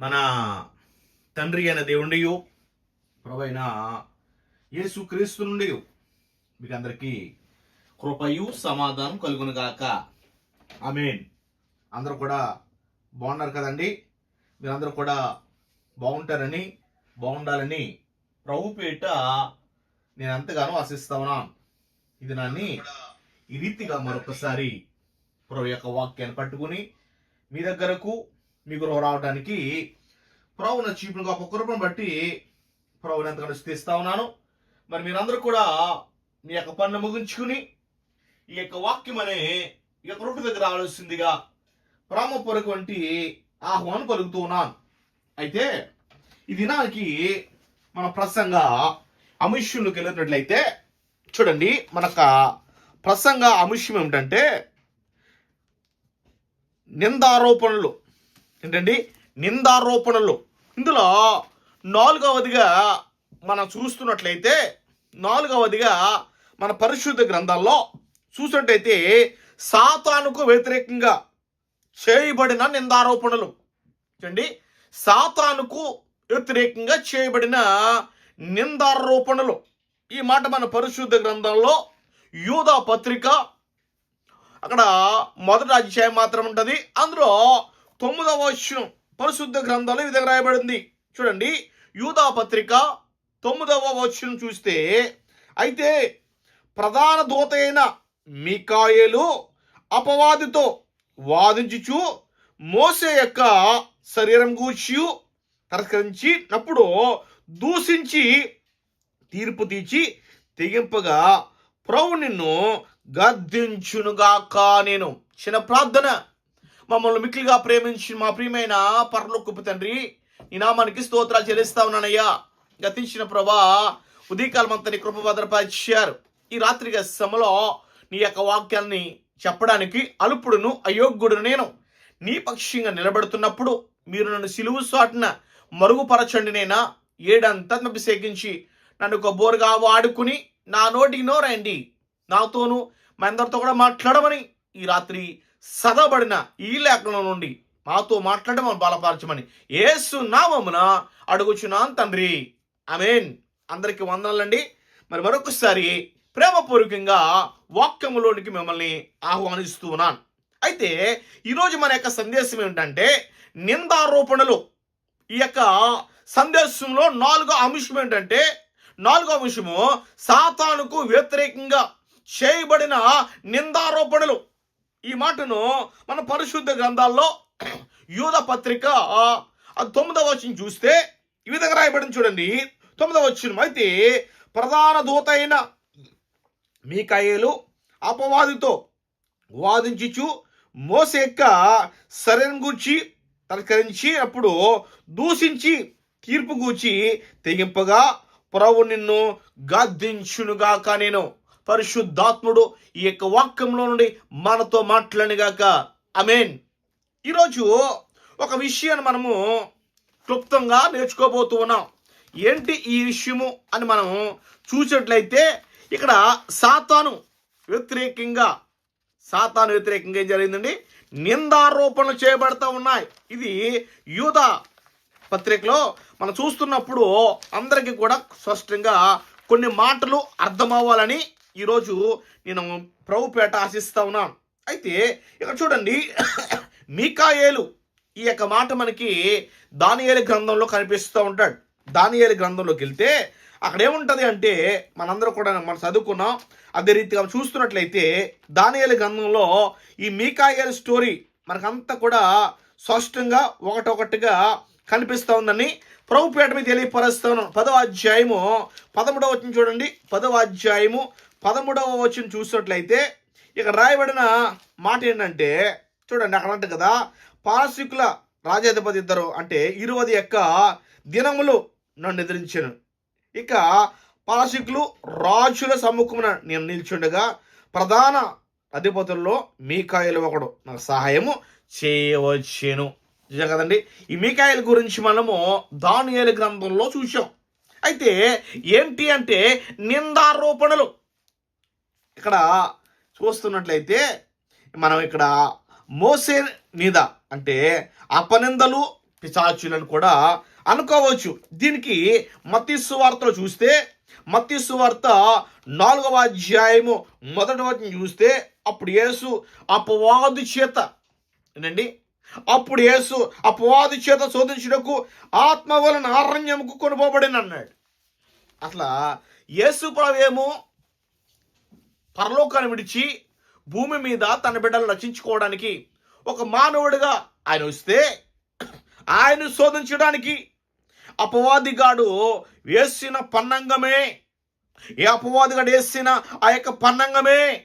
మన తండ్రి అయిన దేవుండి ప్రభైన యేసు క్రీస్తు నుండి మీకు అందరికీ కృపయు సమాధానం కలుగును గాక. మీన్ అందరూ కూడా బాగున్నారు కదండి? మీరందరూ కూడా బాగుంటారని బాగుండాలని ప్రభు పేట నేను ఎంతగానో ఆశిస్తా ఉన్నాను. ఇది నాన్ని ఈ రీతిగా మరొకసారి ప్రభు యొక్క వాక్యాన్ని పట్టుకుని మీ దగ్గరకు మీ గృహం రావడానికి ప్రభు నా చీపును గొప్ప కృపను బట్టి ప్రభుని ఎంతగానో స్థిస్తా ఉన్నాను. మరి మీరందరూ కూడా మీ యొక్క పన్ను ముగించుకుని ఈ యొక్క వాక్యం అనే ఈ యొక్క రొట్టు దగ్గర రావాల్సిందిగా ప్రామపరకు వంటి ఆహ్వానం పలుకుతూ ఉన్నాను. అయితే ఈ దినానికి మన ప్రసంగ అంశంలోకి వెళ్ళినట్లయితే చూడండి మనక ప్రసంగ అంశం ఏమిటంటే నిందారోపణలు. ఏంటండి? నిందారోపణలు. ఇందులో నాలుగవదిగా మనం చూస్తున్నట్లయితే నాలుగవదిగా మన పరిశుద్ధ గ్రంథాల్లో చూసినట్టయితే సాతానుకు వ్యతిరేకంగా చేయబడిన నిందారోపణలు. చూడండి. సాతానుకు వ్యతిరేకంగా చేయబడిన నిందారోపణలు. ఈ మాట మన పరిశుద్ధ గ్రంథంలో యూదా పత్రిక అక్కడ మొదటి అధ్యాయం మాత్రం ఉంటుంది. అందులో తొమ్మిదవ వచనం పరిశుద్ధ గ్రంథాలు ఈ విధంగా రాయబడింది. చూడండి యూదా పత్రిక తొమ్మిదవ వచనం చూస్తే అయితే ప్రధాన దూత అయిన మీకాయలు అపవాదితో వాదించుచు మోసే యొక్క శరీరం గూర్చి తరస్కరించినప్పుడు దూషించి తీర్పు తీర్చి తెగింపగా ప్రభు నిన్ను గద్దించునుగాక నేను. చిన్న ప్రార్థన. మమ్మల్ని మిక్కిలిగా ప్రేమించి మా ప్రియమైన పరలోకపు తండ్రి నీ నామానికి స్తోత్రాలు చెల్లిస్తా ఉన్నానయ్యా. గతించిన ప్రభా ఉదయకాలం అంతా నీ కృప భద్రపరిచారు. ఈ రాత్రిగా సమలో నీ యొక్క వాక్యాన్ని చెప్పడానికి అలుపుడును అయోగ్యుడు నేను. నీ పక్షంగా నిలబడుతున్నప్పుడు మీరు నన్ను సిలువు సాటున మరుగుపరచండి నేనా? ఏడంతా అభిషేకించి నన్ను ఒక బోరుగా వాడుకుని నా నోటికి నోరండి నాతోనూ మా అందరితో కూడా మాట్లాడమని ఈ రాత్రి సదబడిన ఈ లేఖనం నుండి మాతో మాట్లాడమని బలపరచమని ఏసు నామమున అడుగుచున్నాను తండ్రి. అమేన్ అందరికి వందనాలండి. మరి మరొకసారి ప్రేమపూర్వకంగా వాక్యములోనికి మిమ్మల్ని ఆహ్వానిస్తూ ఉన్నాను. అయితే ఈరోజు మన యొక్క సందేశం ఏంటంటే నిందారోపణలు. ఈ యొక్క సందేశంలో నాలుగో అంశం ఏంటంటే నాలుగో అంశము సాతానుకు వ్యతిరేకంగా చేయబడిన నిందారోపణలు. ఈ మాటను మన పరిశుద్ధ గ్రంథాల్లో యూద పత్రిక ఆ తొమ్మిదవ వచ్చిన చూస్తే ఈ విధంగా రాయబడింది చూడండి. తొమ్మిదవ వచ్చిన అయితే ప్రధాన దూత అయిన మీకాయేలు అపవాదితో వాదించుచు మోస యొక్క సరైన గూర్చి తలకరించి అప్పుడు దూషించి తీర్పు గూర్చి తెగింపగా ప్రభు నిన్ను గద్దించునుగాక నేను. పరిశుద్ధాత్ముడు ఈ యొక్క వాక్యంలో నుండి మనతో మాట్లాడిగాక అమేన్ ఈరోజు ఒక విషయాన్ని మనము క్లుప్తంగా నేర్చుకోబోతూ ఉన్నాం. ఏంటి ఈ విషయము అని మనం చూసినట్లయితే ఇక్కడ సాతాను వ్యతిరేకంగా సాతాను వ్యతిరేకంగా ఏం జరిగిందండి? నిందారోపణలు చేయబడతా ఉన్నాయి. ఇది యూద పత్రికలో మనం చూస్తున్నప్పుడు అందరికీ కూడా స్పష్టంగా కొన్ని మాటలు అర్థమవ్వాలని ఈరోజు నేను ప్రభుపేట ఆశిస్తా ఉన్నాను. అయితే ఇక్కడ చూడండి మీకాయేలు ఈ యొక్క మాట మనకి దానియేలు గ్రంథంలో కనిపిస్తూ ఉంటాడు. దానియేలు గ్రంథంలోకి వెళ్తే అక్కడ ఏముంటుంది అంటే మనందరూ కూడా మనం చదువుకున్నాం. అదే రీతిగా చూస్తున్నట్లయితే దానియేలు గ్రంథంలో ఈ మీకాయేలు స్టోరీ మనకంతా కూడా స్పష్టంగా ఒకటొకటిగా కనిపిస్తూ ఉందని ప్రభుపేట మీద తెలియపరుస్తాను పదవ అధ్యాయము పదమూడవ వచ్చిన చూడండి. పదవ అధ్యాయము పదమూడవ వచ్చిన చూసినట్లయితే ఇక్కడ రాయబడిన మాట ఏంటంటే చూడండి అక్కడ అంటే కదా పారసికుల రాజాధిపతి ఇద్దరు అంటే ఇరువది యొక్క దినములు నన్ను నిద్రించాను. ఇక పారసికులు రాజుల సమ్ముఖమున నేను నిల్చుండగా ప్రధాన అధిపతుల్లో మీకాయలు ఒకడు నాకు సహాయము చేయవచ్చును. నిజం కదండి? ఈ మీకాయల గురించి మనము దానియాల గ్రంథంలో చూసాం అయితే ఏంటి అంటే నిందారోపణలు ఇక్కడ చూస్తున్నట్లయితే మనం ఇక్కడ మోసే మీద అంటే అపనిందలు పిశాచులను కూడా అనుకోవచ్చు. దీనికి మతీసు వార్తలు చూస్తే మతీసు వార్త నాలుగవ అధ్యాయము మొదటి వాటిని చూస్తే అప్పుడు యేసు అపవాదు చేత ఏంటండి అప్పుడు యేసు అపవాదు చేత శోధించుటకు ఆత్మ వలన అరణ్యముకు కొనుపోబడిన అన్నాడు అట్లా యేసు ప్రభేమో పరలోకాన్ని విడిచి భూమి మీద తన బిడ్డలు రక్షించుకోవడానికి ఒక మానవుడిగా ఆయన వస్తే ఆయన శోధించడానికి అపవాదిగాడు వేసిన పన్నంగమే. ఏ అపవాదిగాడు వేసిన ఆ యొక్క పన్నంగమే.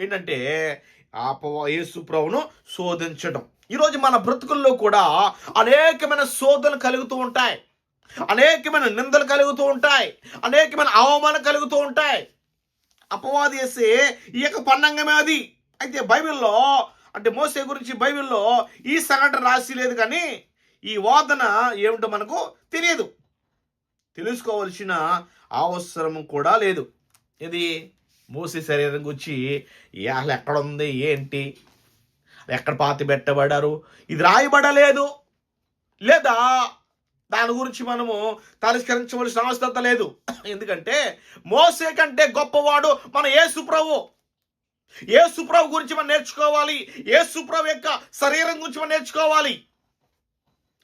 ఏంటంటే అపవా యేసు ప్రభును శోధించడం. ఈరోజు మన బ్రతుకుల్లో కూడా అనేకమైన శోధనలు కలుగుతూ ఉంటాయి. అనేకమైన నిందలు కలుగుతూ ఉంటాయి. అనేకమైన అవమానం కలుగుతూ ఉంటాయి. అపవాది వేసే ఈ యొక్క పన్నంగమే అది. అయితే బైబిల్లో అంటే మోసే గురించి బైబిల్లో ఈ సంఘటన రాసి లేదు కానీ ఈ వాదన ఏమిటో మనకు తెలియదు. తెలుసుకోవలసిన అవసరం కూడా లేదు. ఇది మోసే శరీరం గురించి అసలు ఎక్కడ ఉంది? ఏంటి? ఎక్కడ పాతి పెట్టబడ్డారు ఇది రాయబడలేదు. లేదా దాని గురించి మనము తరస్కరించవలసిన అవసరత లేదు. ఎందుకంటే మోసే కంటే గొప్పవాడు మన యేసు ప్రభు. యేసు గురించి మనం నేర్చుకోవాలి. ఏ ప్రభు యొక్క శరీరం గురించి మనం నేర్చుకోవాలి.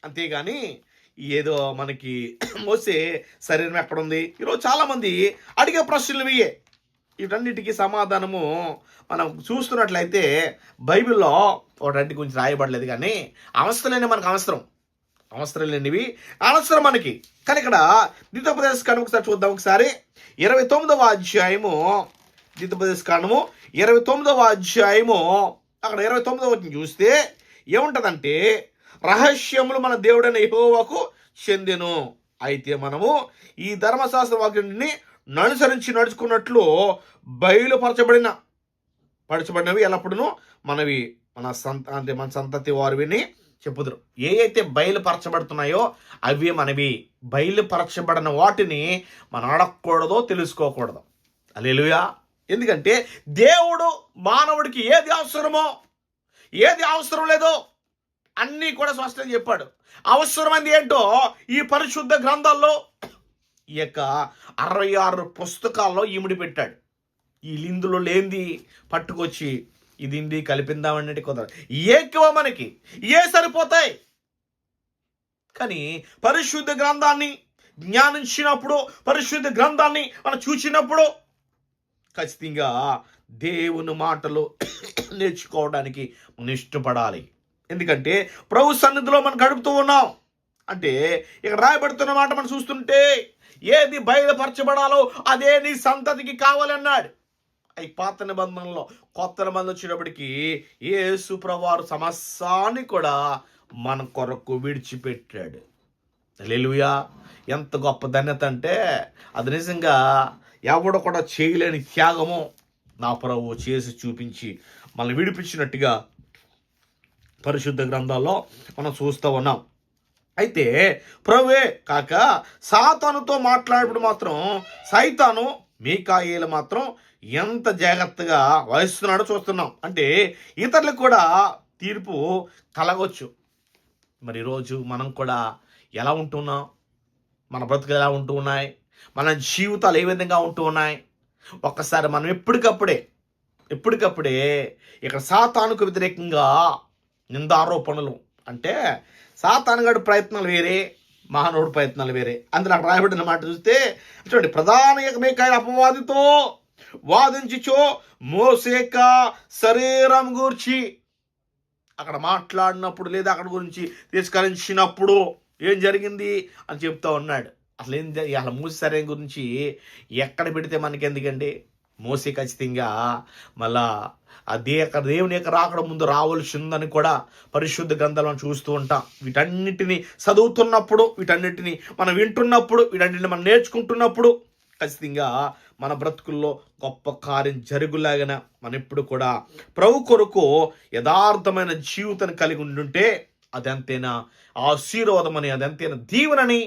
అంతేగాని ఏదో మనకి మోసే శరీరం ఎక్కడుంది ఈరోజు చాలామంది అడిగే ప్రశ్నలు ఇవే. వీటన్నిటికీ సమాధానము మనం చూస్తున్నట్లయితే బైబిల్లో వాటి గురించి రాయబడలేదు కానీ అవసరం మనకు అవసరం. అవసరం లేనివి. అవసరం మనకి కానీ ఇక్కడ ద్వితోపదేశ కాండం ఒకసారి చూద్దాం ఒకసారి. ఇరవై తొమ్మిదవ అధ్యాయము. ద్వితోపదేశ కాండము ఇరవై తొమ్మిదవ అధ్యాయము. అక్కడ ఇరవై తొమ్మిదవ చూస్తే ఏముంటదంటే రహస్యములు మన దేవుడైన యెహోవాకు చెందెను. అయితే మనము ఈ ధర్మశాస్త్ర వాక్యాన్ని ననుసరించి నడుచుకున్నట్లు బయలుపరచబడిన పరచబడినవి ఎల్లప్పుడూ మనవి మన సంత అంటే మన సంతతి వారు విని చెప్పుదురు. ఏ అయితే బయలుపరచబడుతున్నాయో అవి మనవి. బయలుపరచబడిన వాటిని మనం అడగకూడదో తెలుసుకోకూడదు. అలెలుయా ఎందుకంటే దేవుడు మానవుడికి ఏది అవసరమో ఏది అవసరం లేదో అన్నీ కూడా స్పష్టంగా చెప్పాడు. అవసరమైంది ఏంటో ఈ పరిశుద్ధ గ్రంథాల్లో ఈ యొక్క అరవై ఆరు పుస్తకాల్లో ఇమిడి పెట్టాడు. ఈ లిందులో లేనిది పట్టుకొచ్చి ఇది కలిపిందాం కలిపిందామన్నట్టు కుదరదు ఎక్కువ మనకి. ఏ సరిపోతాయి? కానీ పరిశుద్ధ గ్రంథాన్ని జ్ఞానించినప్పుడు పరిశుద్ధ గ్రంథాన్ని మనం చూసినప్పుడు ఖచ్చితంగా దేవుని మాటలు నేర్చుకోవడానికి మనం ఇష్టపడాలి. ఎందుకంటే ప్రభు సన్నిధిలో మనం గడుపుతూ ఉన్నాం. అంటే ఇక్కడ రాయబడుతున్న మాట మనం చూస్తుంటే ఏది బయలుపరచబడాలో అదే నీ సంతతికి కావాలన్నాడు. ఈ పాత నిబంధనలో కొత్త నిబంధన వచ్చినప్పటికీ యేసు ప్రభువారు సమస్యాన్ని కూడా మన కొరకు విడిచిపెట్టాడు. లేలుయా ఎంత గొప్ప ధన్యత అంటే అది నిజంగా ఎవడు కూడా చేయలేని త్యాగము నా ప్రభు చేసి చూపించి మనల్ని విడిపించినట్టుగా పరిశుద్ధ గ్రంథాల్లో మనం చూస్తూ ఉన్నాం. అయితే ప్రభువే కాక సాతానుతో మాట్లాడినప్పుడు మాత్రం సైతాను మీకాయలు మాత్రం ఎంత జాగ్రత్తగా వహిస్తున్నాడో చూస్తున్నాం. అంటే ఇతరులకు కూడా తీర్పు కలగొచ్చు. మరి ఈరోజు మనం కూడా ఎలా ఉంటున్నాం? మన బ్రతుకులు ఎలా ఉంటూ ఉన్నాయి? మన జీవితాలు ఏ విధంగా ఉంటూ ఉన్నాయి? ఒక్కసారి మనం ఎప్పటికప్పుడే ఎప్పటికప్పుడే ఇక్కడ సాతానుకు వ్యతిరేకంగా నిందారోపణలు. అంటే సాతానుగాడి ప్రయత్నాలు వేరే మానవుడి ప్రయత్నాలు వేరే. అందులో అక్కడ రాయబడిన మాట చూస్తే చూడండి ప్రధాన ఏకమేకాయ అపవాదితో వాదించుచో మోసేక శరీరం గూర్చి. అక్కడ మాట్లాడినప్పుడు లేదా అక్కడ గురించి తిరస్కరించినప్పుడు ఏం జరిగింది అని చెప్తా ఉన్నాడు. అసలు ఏం అసలు మూసి శరీరం గురించి ఎక్కడ పెడితే మనకి ఎందుకండి మోసే ఖచ్చితంగా మళ్ళా అదే దేవుని యొక్క రాకడ ముందు రావాల్సిందని కూడా పరిశుద్ధ గ్రంథాలను చూస్తూ ఉంటాం. వీటన్నిటిని చదువుతున్నప్పుడు వీటన్నిటిని మనం వింటున్నప్పుడు వీటన్నిటిని మనం నేర్చుకుంటున్నప్పుడు ఖచ్చితంగా మన బ్రతుకుల్లో గొప్ప కార్యం జరుగులాగిన మనం ఎప్పుడు కూడా ప్రభు కొరకు యథార్థమైన జీవితాన్ని కలిగి ఉండుంటే అదంతేనా ఆశీర్వాదమని అదంతేనా దీవెనని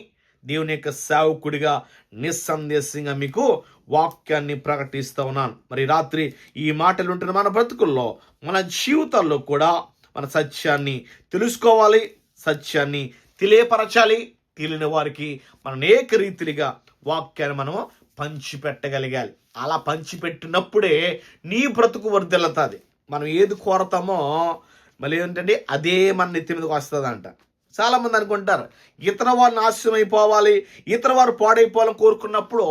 దేవుని యొక్క సేవకుడిగా నిస్సందేశంగా మీకు వాక్యాన్ని ప్రకటిస్తూ ఉన్నాను. మరి రాత్రి ఈ మాటలు ఉంటున్న మన బ్రతుకుల్లో మన జీవితాల్లో కూడా మన సత్యాన్ని తెలుసుకోవాలి సత్యాన్ని తెలియపరచాలి. తెలియని వారికి మనం అనేక రీతిలుగా వాక్యాన్ని మనము పంచిపెట్టగలగాలి. అలా పంచిపెట్టినప్పుడే నీ బ్రతుకు వర్దిల్లుతుంది మనం ఏది కోరతామో మళ్ళీ ఏంటంటే అదే మన నెత్తి మీదకి వస్తుందంట. చాలామంది అనుకుంటారు ఇతర వారు నాశనం అయిపోవాలి ఇతర వారు పాడైపోవాలని కోరుకున్నప్పుడు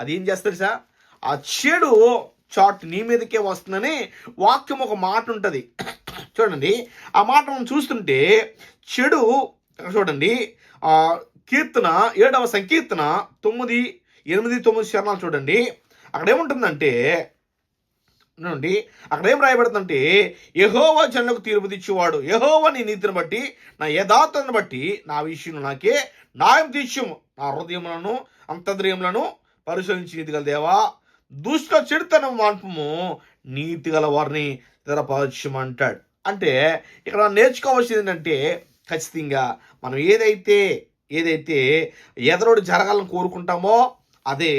అది ఏం చేస్తారు సార్ ఆ చెడు చాట్ నీ మీదకే వస్తుందని వాక్యం ఒక మాట ఉంటుంది. చూడండి ఆ మాట మనం చూస్తుంటే చెడు చూడండి ఆ కీర్తన ఏడవ సంకీర్తన తొమ్మిది ఎనిమిది తొమ్మిది శరణాలు చూడండి. అక్కడ ఏముంటుందంటే నుండి అక్కడ ఏం రాయబడుతుందంటే యహోవ జనులకు తీర్పు తెచ్చేవాడు. యహోవ నీ నీతిని బట్టి నా యథార్థను బట్టి నా విషయం నాకే న్యాయం తీర్చము నా హృదయములను అంతర్యములను పరిశోధించి నీతి గల దేవా దుష్ట చెడుతనం మాన్పము నీతి గల వారిని తెరపరచమంటాడు అంటే ఇక్కడ నేర్చుకోవాల్సింది ఏంటంటే ఖచ్చితంగా మనం ఏదైతే ఏదైతే ఎదరోడు జరగాలని కోరుకుంటామో అదే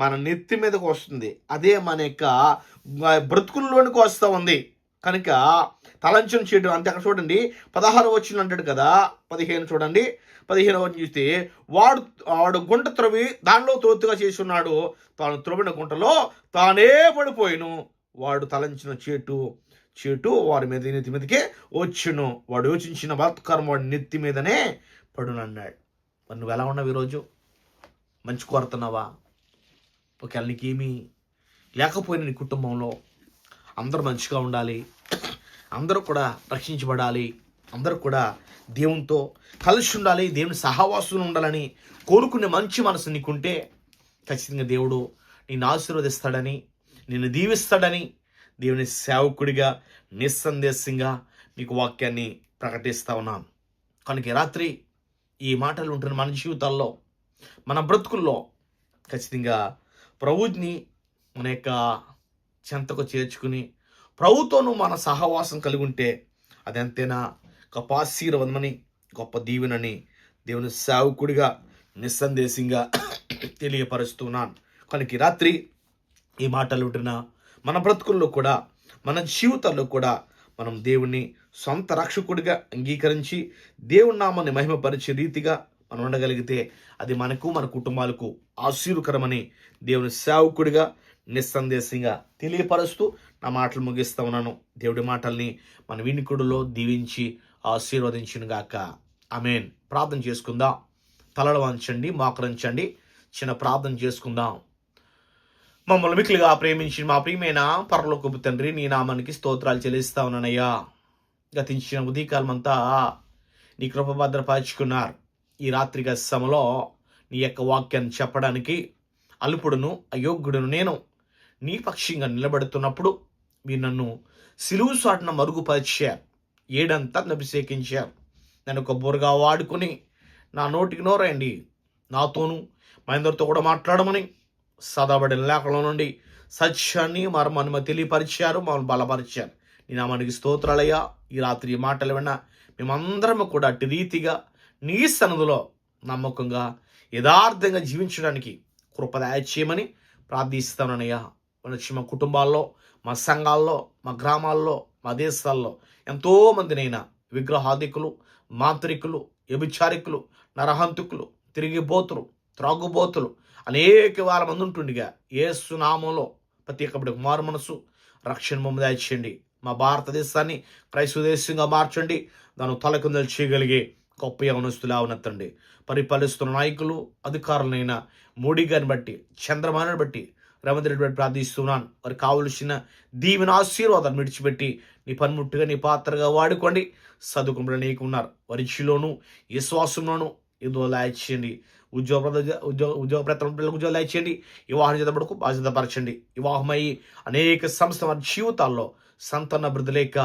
మన నెత్తి మీదకి వస్తుంది. అదే మన యొక్క బ్రతుకుల్లోనికి వస్తూ ఉంది. కనుక తలంచం చేయడం అంతే అక్కడ చూడండి పదహారు వచ్చిన అంటాడు కదా పదిహేను చూడండి పదిహేను వచ్చి చూస్తే వాడు వాడు గుంట త్రవి దానిలో తోతుగా చేసి ఉన్నాడు తాను త్రవిన గుంటలో తానే పడిపోయిను. వాడు తలంచిన చేటు చేటు వారి మీద నెత్తి మీదకే వచ్చును. వాడు యోచించిన బలాత్కారం వాడి నెత్తి మీదనే పడునన్నాడు. మరి నువ్వు ఎలా ఉన్నావు ఈరోజు? మంచి కోరుతున్నావా? ఒకవేళ నీకేమీ లేకపోయిన నీ కుటుంబంలో అందరూ మంచిగా ఉండాలి అందరూ కూడా రక్షించబడాలి అందరూ కూడా దేవునితో కలిసి ఉండాలి దేవుని సహవాసులు ఉండాలని కోరుకునే మంచి మనసు నీకుంటే ఖచ్చితంగా దేవుడు నిన్ను ఆశీర్వదిస్తాడని నిన్ను దీవిస్తాడని దేవుని సేవకుడిగా నిస్సందేశంగా మీకు వాక్యాన్ని ప్రకటిస్తా ఉన్నాను. కనుక రాత్రి ఈ మాటలు ఉంటున్న మన జీవితాల్లో మన బ్రతుకుల్లో ఖచ్చితంగా ప్రభుని మన యొక్క చెంతకు చేర్చుకుని ప్రభుతోనూ మన సహవాసం కలిగి ఉంటే అదంతేనా గొప్ప ఆశీర్వదమని గొప్ప దీవెనని దేవుని సేవకుడిగా నిస్సందేశంగా తెలియపరుస్తున్నాను. కనుక రాత్రి ఈ మాటలు ఉంటున్న మన బ్రతుకుల్లో కూడా మన జీవితాల్లో కూడా మనం దేవుణ్ణి సొంత రక్షకుడిగా అంగీకరించి దేవుని నామాన్ని మహిమపరిచే రీతిగా మనం ఉండగలిగితే అది మనకు మన కుటుంబాలకు ఆశీర్వకరమని దేవుని సేవకుడిగా నిస్సందేశంగా తెలియపరుస్తూ నా మాటలు ముగిస్తా ఉన్నాను. దేవుడి మాటల్ని మన వినికుడులో దీవించి ఆశీర్వదించునుగాక. ఆమేన్. ప్రార్థన చేసుకుందాం. తలలు వంచండి మోకరించండి. చిన్న ప్రార్థన చేసుకుందాం. మమ్మల్ని మిక్కులుగా ప్రేమించిన మా ప్రియమైన పరలోకపు తండ్రి నీ నామానికి స్తోత్రాలు చెల్లిస్తా ఉన్నానయ్యా. గతించిన ఉదయకాలమంతా నీ కృప భద్రపరుచుకున్నారు. ఈ రాత్రిగా సమలో నీ యొక్క వాక్యాన్ని చెప్పడానికి అల్పుడును అయోగ్యుడును నేను నీ పక్షంగా నిలబడుతున్నప్పుడు మీరు నన్ను సిలువు సాటున మరుగుపరిచారు. ఏడంతా అభిషేకించారు. నన్ను ఒక బురగా వాడుకొని నా నోటికి నోరండి నాతోనూ మహేందర్తో కూడా మాట్లాడమని సదాబడిన లేఖలో నుండి సత్యాన్ని మర్మను తెలియపరిచారు మమ్మల్ని బలపరిచారు. నీ నామానికి స్తోత్రాలయ్యా. ఈ రాత్రి మాటలు విన్నా మేమందరము కూడా అట్టి రీతిగా నీ సన్నదిలో నమ్మకంగా యథార్థంగా జీవించడానికి కృపదాయ చేయమని ప్రార్థిస్తానయ్యా మన వచ్చి మా కుటుంబాల్లో మా సంఘాల్లో మా గ్రామాల్లో మా దేశాల్లో ఎంతోమందినైనా విగ్రహాదికులు విగ్రహాధికులు మాంత్రికులు వ్యభిచారికులు నరహంతుకులు తిరిగిపోతులు త్రాగుబోతులు అనేక వార మంది ఉంటుండగా ఏసు నామంలో ప్రతి ఒక్కటి మనసు రక్షణ బొమ్మ దాచేయండి మా భారతదేశాన్ని క్రైస్తవ దేశంగా మార్చండి. దాన్ని తలకిందలు చేయగలిగే గొప్ప యవనస్తులు అవనెత్తండి పరిపాలిస్తున్న నాయకులు అధికారులైన మోడీ గారిని బట్టి చంద్రబాబుని బట్టి రేవంత్ రెడ్డి బట్టి ప్రార్థిస్తున్నాను. వారు కావలసిన దీవెన ఆశీర్వాదాన్ని విడిచిపెట్టి నీ పనిముట్టుగా నీ పాత్రగా వాడుకోండి. చదువుకుండా నీకున్నారు వరిచిలోను విశ్వాసంలోను ఏదో లాయచేయండి ఉద్యోగ ఉద్యోగ ఉద్యోగ ప్రయత్నం పిల్లలకు ఉద్యోగాలు ఇచ్చేయండి వివాహం చేతబడుకు బాధ్యతపరచండి వివాహమయ్యి అనేక సంస్థ వారి జీవితాల్లో సంతాన అభివృద్ధి లేక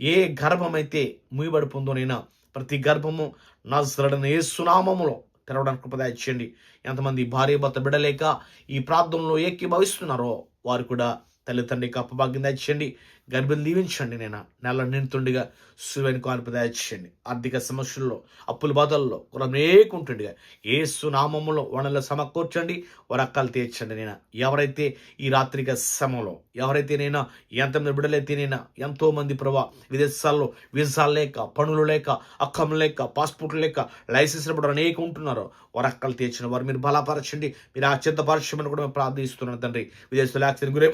ఏ గర్భమైతే ముయ్యబడిపోందోనైనా ప్రతి గర్భము నజరడని ఏ సునామములో తెరవడానికి కృపదాయించండి ఎంతమంది భార్య భర్త బిడలేక ఈ ప్రాంతంలో ఏకీభవిస్తున్నారో వారు కూడా తల్లిదండ్రికి అప్పభాగ్యం తెచ్చండి గర్భిని దీవించండి నేను? నెల నిండుతుండగా సువైన కానుపు దయచేయండి ఆర్థిక సమస్యల్లో అప్పుల బాధల్లో కూడా మేకుంటుండగా ఏ నామములో వనలు సమకూర్చండి వరక్కలు తీర్చండి నేను? ఎవరైతే ఈ రాత్రిక సమయంలో ఎవరైతే నేను ఎంతమంది బిడ్డలైతే నేను ఎంతోమంది ప్రభా విదేశాల్లో వీసాలు లేక పనులు లేక అక్కం లేక పాస్పోర్ట్లు లేక లైసెన్స్ కూడా అనేక ఉంటున్నారు వరక్కలు తీర్చిన వారు మీరు బలపరచండి. మీరు ఆశ్చర్యపరచమని కూడా మేము ప్రార్థిస్తున్నాను తండ్రి. విదేశాలు యాక్సిడెంట్ గురై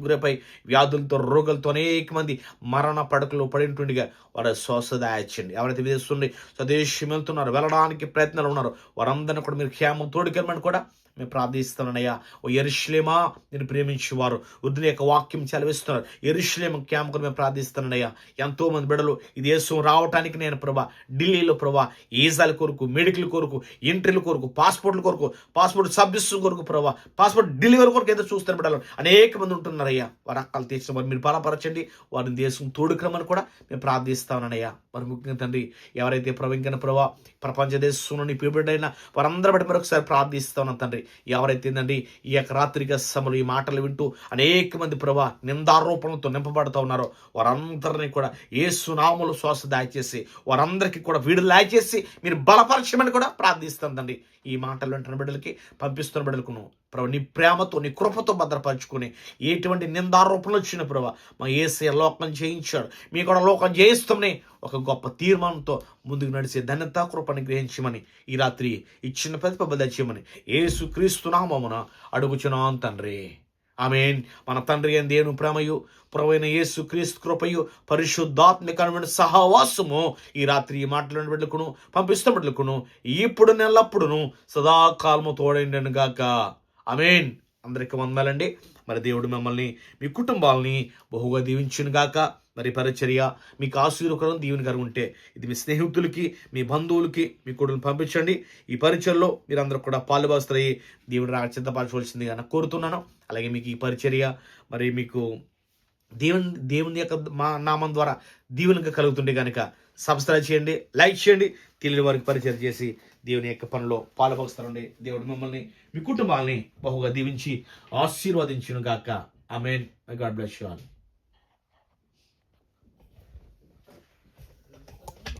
గురేపై వ్యాధులతో రోగులతో అనేక మంది మరణ పడకలు పడి ఉంటుండగా వారు శ్వాసదాయచ్చండి ఎవరైతే విదేశంలో స్వదేశం వెళ్తున్నారు వెళ్ళడానికి ప్రయత్నాలు ఉన్నారు వారందరినీ కూడా మీరు క్షేమం తోడుకెళ్ళమని కూడా మేము ప్రార్థిస్తున్నానయ్యా. ఓ ఎరుషులేమా నేను ప్రేమించేవారు. వృద్ధుని యొక్క వాక్యం చదివిస్తున్నారు ఎరుషులేమ క్యాంపుకుని మేము ప్రార్థిస్తున్నానయ్యా. ఎంతో మంది ఈ దేశం రావటానికి నేను ప్రభా ఢిల్లీలో ప్రభా ఈజాల కొరకు మెడికల్ కొరకు ఎంట్రీల కొరకు పాస్పోర్ట్ల కొరకు పాస్పోర్ట్ సబ్మిస్ కొరకు ప్రభా పాస్పోర్ట్ డెలివరీ కొరకు ఏదో చూస్తారు బిడ్డలు అనేక మంది ఉంటున్నారయ్యా. వారి అక్కలు తీర్చిన వారు మీరు బలపరచండి. వారిని దేశం తోడుకురమని కూడా మేము ప్రార్థిస్తామనయ్యా. మరి ముఖ్యంగా తండ్రి ఎవరైతే ప్రవీణ ప్రభా ప్రపంచ దేశంలో నీ పిలుబడిన బట్టి మరొకసారి ప్రార్థిస్తాను తండ్రి. ఎవరైతే అండి ఈ యొక్క రాత్రిక సమలు ఈ మాటలు వింటూ అనేక మంది ప్రభా నిందారోపణలతో నింపబడుతూ ఉన్నారో వారందరినీ కూడా ఏ సునాములు శ్వాస దాచేసి వారందరికీ కూడా వీడు లాచేసి మీరు బలపరచమని కూడా ప్రార్థిస్తుందండి. ఈ మాటలు వింటున్న బిడ్డలకి పంపిస్తున్న బిడ్డలకు ప్రభు నీ ప్రేమతో నీ కృపతో భద్రపరచుకుని ఎటువంటి నిందారోపణలు వచ్చిన ప్రభా మా ఏసీ లోకం చేయించాడు మీ కూడా లోకం చేయిస్తామని ఒక గొప్ప తీర్మానంతో ముందుకు నడిచే ధన్యత కృపను గ్రహించమని ఈ రాత్రి ఇచ్చిన ప్రతిపబ దయచేయమని ఏసు క్రీస్తునామమున అడుగుచున్నాం తండ్రి. ఆమెన్. మన తండ్రి అని దేవుని ప్రేమయు ప్రవైన యేసు క్రీస్తు కృపయు పరిశుద్ధాత్మికమైన సహవాసము ఈ రాత్రి ఈ మాటలను బిడ్డకును పంపిస్తున్న బిడ్డకును ఇప్పుడు నెల్లప్పుడును సదాకాలము తోడైండను గాక. ఆమెన్. అందరికి వందాలండి. మరి దేవుడు మిమ్మల్ని మీ కుటుంబాలని బహుగా దీవించును గాక. మరి పరిచర్య మీకు ఆశీర్వకరం దీవెనకరం ఉంటే ఇది మీ స్నేహితులకి మీ బంధువులకి మీ కొడుకుని పంపించండి. ఈ పరిచయలో మీరందరూ కూడా పాలుభాస్తులయ్యి దేవుని రాక చింతపరచవలసిందిగా నాకు కోరుతున్నాను. అలాగే మీకు ఈ పరిచర్య మరి మీకు దేవుని దేవుని యొక్క మా నామం ద్వారా దీవెనగా కలుగుతుంటే కనుక సబ్స్క్రైబ్ చేయండి లైక్ చేయండి. తెలియని వారికి పరిచయం చేసి దేవుని యొక్క పనిలో పాలుపరుస్తారండి దేవుడు మిమ్మల్ని మీ కుటుంబాలని బహుగా దీవించి ఆశీర్వదించును గాక amen God bless you all